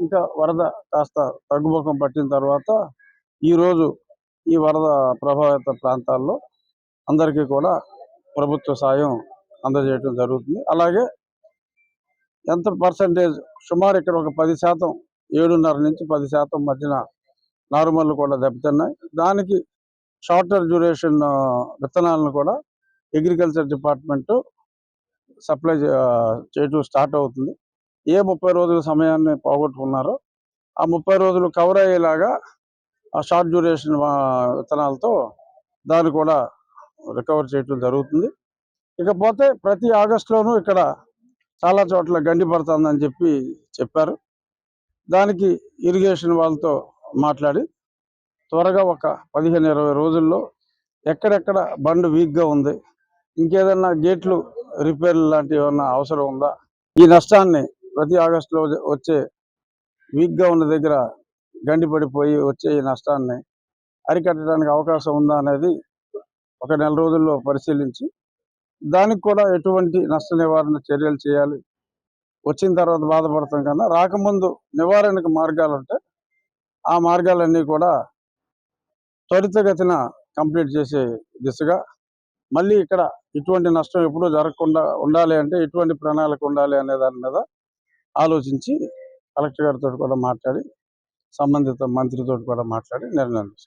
ఇంకా వరద కాస్త తగ్గుముఖం పట్టిన తర్వాత ఈరోజు ఈ వరద ప్రభావిత ప్రాంతాల్లో అందరికీ కూడా ప్రభుత్వ సాయం అందజేయటం జరుగుతుంది. అలాగే ఎంత పర్సంటేజ్? సుమారు ఇక్కడ ఒక పది శాతం ఏడున్నర నుంచి పది శాతం మధ్యన నారుమల్లు కూడా దెబ్బతిన్నాయి. దానికి షార్టర్ డ్యూరేషన్ విత్తనాలను కూడా అగ్రికల్చర్ డిపార్ట్మెంట్ సప్లై చేయటం స్టార్ట్ అవుతుంది. ఏ ముప్పై రోజుల సమయాన్ని పోగొట్టుకున్నారో ఆ ముప్పై రోజులు కవర్ అయ్యేలాగా ఆ షార్ట్ డ్యూరేషన్ విత్తనాలతో దాన్ని కూడా రికవర్ చేయటం జరుగుతుంది. ఇకపోతే ప్రతి ఆగస్టులోనూ ఇక్కడ చాలా చోట్ల గండి పడుతుందని చెప్పి చెప్పారు. దానికి ఇరిగేషన్ వాళ్ళతో మాట్లాడి త్వరగా ఒక పదిహేను ఇరవై రోజుల్లో ఎక్కడెక్కడ బండ్ వీక్గా ఉంది ఇంకేదన్నా గేట్లు రిపేర్లు లాంటివి ఏమన్నా అవసరం ఉందా ఈ నష్టాన్ని ప్రతి ఆగస్టులో వచ్చే వీక్గా ఉన్న దగ్గర గండి పడిపోయి వచ్చే నష్టాన్ని అరికట్టడానికి అవకాశం ఉందా అనేది ఒక నెల రోజుల్లో పరిశీలించి దానికి కూడా ఎటువంటి నష్ట నివారణ చర్యలు చేయాలి. వచ్చిన తర్వాత బాధపడతాం కన్నా రాకముందు నివారణకు మార్గాలు ఉంటే ఆ మార్గాలన్నీ కూడా త్వరితగతిన కంప్లీట్ చేసే దిశగా మళ్ళీ ఇక్కడ ఇటువంటి నష్టం ఎప్పుడూ జరగకుండా ఉండాలి అంటే ఎటువంటి ప్రణాళిక ఉండాలి అనే దాని మీద ఆలోచించి కలెక్టర్ గారితో కూడా మాట్లాడి సంబంధిత మంత్రితో కూడా మాట్లాడి నిర్ణయం